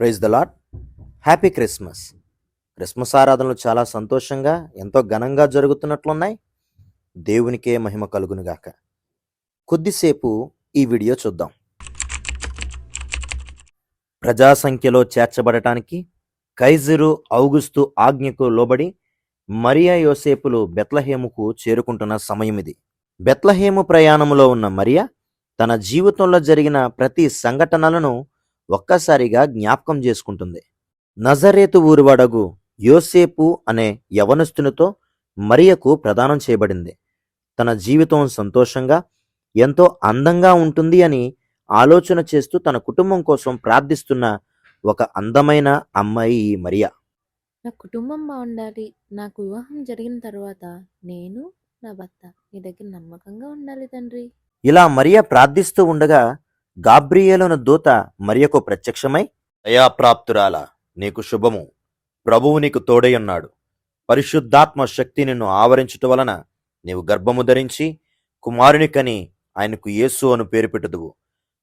Praise the lord happy Christmas Christmas ఆరాధనలు చాలా సంతోషంగా ఎంతో ఘనంగా జరుగుతున్నట్లున్నాయి. దేవునికే మహిమ కలుగునుగాక. కొద్దిసేపు ఈ వీడియో చూద్దాం. ప్రజా సంఖ్యలో చేర్చబడటానికి కైజరు ఔగుస్తు ఆజ్ఞకు లోబడి మరియా యోసేపులు బెత్లహేముకు చేరుకుంటున్న సమయం ఇది బెత్లహేము ప్రయాణంలో ఉన్న మరియా తన జీవితంలో జరిగిన ప్రతి సంఘటనలను ఒక్కసారిగా జ్ఞాపకం చేసుకుంటుంది. నజరేతు ఊరివాడగు యోసేపు అనే యవనస్తునితో మరియకు ప్రదానం చేయబడింది. తన జీవితం సంతోషంగా ఎంతో అందంగా ఉంటుంది అని ఆలోచన చేస్తూ తన కుటుంబం కోసం ప్రార్థిస్తున్న ఒక అందమైన అమ్మాయి ఈ మరియా. నా కుటుంబం బాగుండాలి నాకు వివాహం జరిగిన తర్వాత నేను నా భర్త నీ దగ్గర నమ్మకంగా ఉండాలి తండ్రి. ఇలా మరియ ప్రార్థిస్తూ ఉండగా గాబ్రియేలున దూత మరియకు ప్రత్యక్షమై దయాప్రాప్తురాల నీకు శుభము. ప్రభువు నీకు తోడై పరిశుద్ధాత్మ శక్తి నిన్ను ఆవరించుట వలన నీవు గర్భము ధరించి కుమారుని కని ఆయనకు యేసు అను పేరు పెట్టుదువు.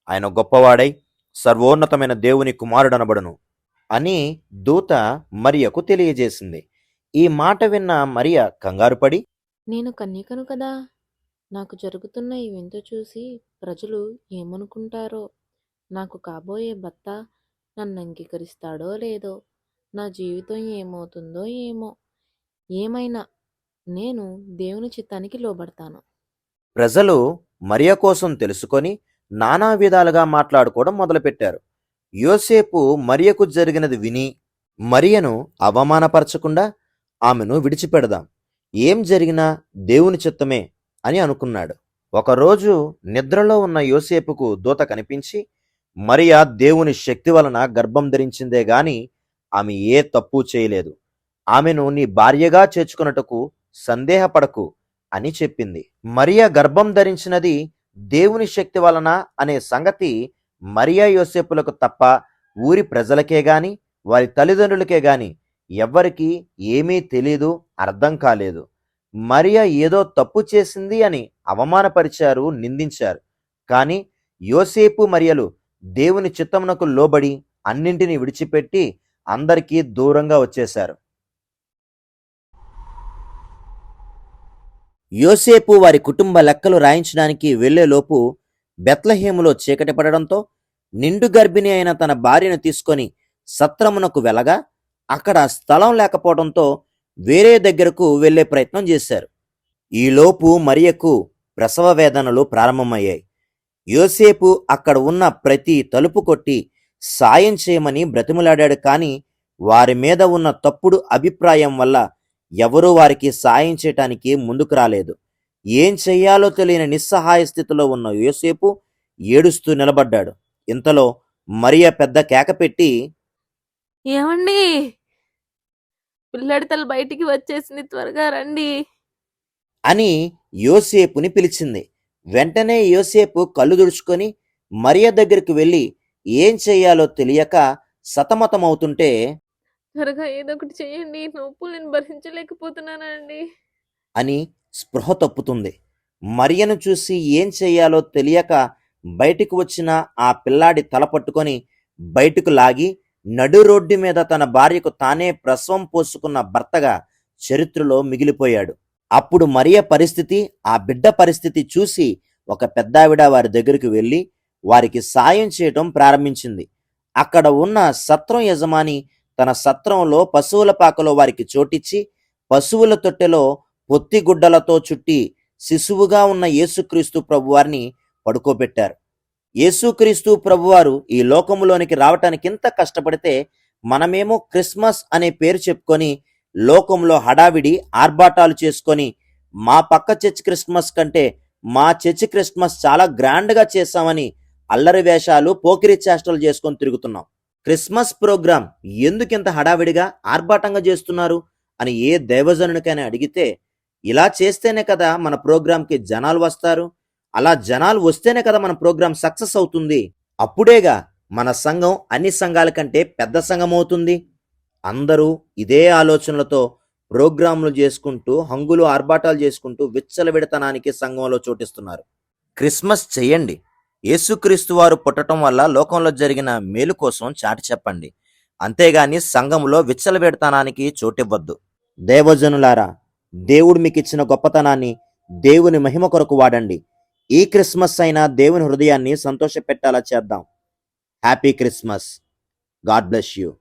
ఆయన గొప్పవాడై సర్వోన్నతమైన దేవుని కుమారుడనబడును అని దూత మరియకు తెలియజేసింది. ఈ మాట విన్న మరియ కంగారుపడి నేను కన్యకను కదా? నాకు జరుగుతున్న ఈ వింత చూసి ప్రజలు ఏమనుకుంటారో? నాకు కాబోయే భర్త నన్ను అంగీకరిస్తాడో లేదో? నా జీవితం ఏమవుతుందో ఏమో. ఏమైనా నేను దేవుని చిత్తానికి లోబడతాను. ప్రజలు మరియ కోసం తెలుసుకొని నానా విధాలుగా మాట్లాడుకోవడం మొదలుపెట్టారు. యోసేపు మరియకు జరిగినది విని మరియను అవమానపరచకుండా ఆమెను విడిచిపెడదాం. ఏం జరిగినా దేవుని చిత్తమే అని అనుకున్నాడు. ఒకరోజు నిద్రలో ఉన్న యోసేపుకు దూత కనిపించి మరియా దేవుని శక్తి వలన గర్భం ధరించిందే గాని ఆమె ఏ తప్పు చేయలేదు. ఆమెను నీ భార్యగా చేర్చుకున్నటకు సందేహపడకు అని చెప్పింది. మరియా గర్భం ధరించినది దేవుని శక్తి వలన అనే సంగతి మరియా యోసేపులకు తప్ప ఊరి ప్రజలకే గాని వారి తల్లిదండ్రులకే గాని ఎవ్వరికీ ఏమీ తెలీదు అర్థం కాలేదు. మరియా ఏదో తప్పు చేసింది అని అవమానపరిచారు నిందించారు. కానీ యోసేపు మరియలు దేవుని చిత్తమునకు లోబడి అన్నింటినీ విడిచిపెట్టి అందరికీ దూరంగా వచ్చేశారు. యోసేపు వారి కుటుంబ లెక్కలు రాయించడానికి వెళ్ళేలోపు బెత్లహేములో చీకటి పడడంతో నిండు గర్భిణి అయిన తన భార్యను తీసుకొని సత్రమునకు వెలగా అక్కడ స్థలం లేకపోవడంతో వేరే దగ్గరకు వెళ్ళే ప్రయత్నం చేశారు. ఈలోపు మరియకు ప్రసవ వేదనలు ప్రారంభమయ్యాయి. యోసేపు అక్కడ ఉన్న ప్రతి తలుపు కొట్టి సాయం చేయమని బ్రతిమలాడాడు. కానీ వారి మీద ఉన్న తప్పుడు అభిప్రాయం వల్ల ఎవరూ వారికి సాయం చేయటానికి ముందుకు రాలేదు. ఏం చెయ్యాలో తెలియని నిస్సహాయ స్థితిలో ఉన్న యోసేపు ఏడుస్తూ నిలబడ్డాడు. ఇంతలో మరియ పెద్ద కేక పెట్టి ఏమండి? పిల్లడి తల బయటికి వచ్చేసింది త్వరగా రండి. అని యోసేపుని పిలిచింది. వెంటనే యోసేపు కళ్ళు తుడుచుకొని మరియ దగ్గరికి వెళ్ళి ఏం చెయ్యాలో తెలియక సతమతమవుతుంటే త్వరగా ఏదో ఒకటి చేయండి నొప్పులు నేను భరించలేకపోతున్నానండి. అని స్పృహ తప్పుతుంది. మరియను చూసి ఏం చెయ్యాలో తెలియక బయటికి వచ్చిన ఆ పిల్లాడి తల పట్టుకొని బయటకు లాగి నడు రోడ్డు మీద తన భార్యకు తానే ప్రసవం పోసుకున్న భర్తగా చరిత్రలో మిగిలిపోయాడు. అప్పుడు మరియ పరిస్థితి ఆ బిడ్డ పరిస్థితి చూసి ఒక పెద్దావిడ వారి దగ్గరికి వెళ్ళి వారికి సాయం చేయటం ప్రారంభించింది. అక్కడ ఉన్న సత్రం యజమాని తన సత్రంలో పశువుల పాకలో వారికి చోటిచ్చి పశువుల తొట్టెలో పొత్తిగుడ్డలతో చుట్టి శిశువుగా ఉన్న యేసుక్రీస్తు ప్రభువారిని పడుకోబెట్టారు. యేసుక్రీస్తు ప్రభువారు ఈ లోకములోనికి రావటానికి ఇంత కష్టపడితే మనమేమో క్రిస్మస్ అనే పేరు చెప్పుకొని లోకంలో హడావిడి ఆర్భాటాలు చేసుకొని మా పక్క చర్చ్ క్రిస్మస్ కంటే మా చర్చ్ క్రిస్మస్ చాలా గ్రాండ్గా చేశామని అల్లరి వేషాలు పోకిరి చేష్టలు చేసుకొని తిరుగుతున్నాం. క్రిస్మస్ ప్రోగ్రాం ఎందుకింత హడావిడిగా ఆర్భాటంగా చేస్తున్నారు అని ఏ దైవజనునికైనా అడిగితే ఇలా చేస్తేనే కదా మన ప్రోగ్రాంకి జనాలు వస్తారు అలా జనాలు వస్తేనే కదా మన ప్రోగ్రాం సక్సెస్ అవుతుంది. అప్పుడేగా మన సంఘం అన్ని సంఘాల కంటే పెద్ద సంఘం అవుతుంది. అందరూ ఇదే ఆలోచనలతో ప్రోగ్రాంలు చేసుకుంటూ హంగులు ఆర్భాటాలు చేసుకుంటూ విచ్చలవిడతనానికి సంఘంలో చోటిస్తున్నారు. క్రిస్మస్ చెయ్యండి. యేసుక్రీస్తు వారు పుట్టడం వల్ల లోకంలో జరిగిన మేలు కోసం చాటి చెప్పండి. అంతేగాని సంఘంలో విచ్చలవిడతనానికి చోటివ్వద్దు. దేవజనులారా దేవుడు మీకు ఇచ్చిన గొప్పతనాన్ని దేవుని మహిమ కొరకు వాడండి. ఈ క్రిస్మస్ అయినా దేవుని హృదయాన్ని సంతోషపెట్టేలా చేద్దాం. Happy Christmas. God bless you.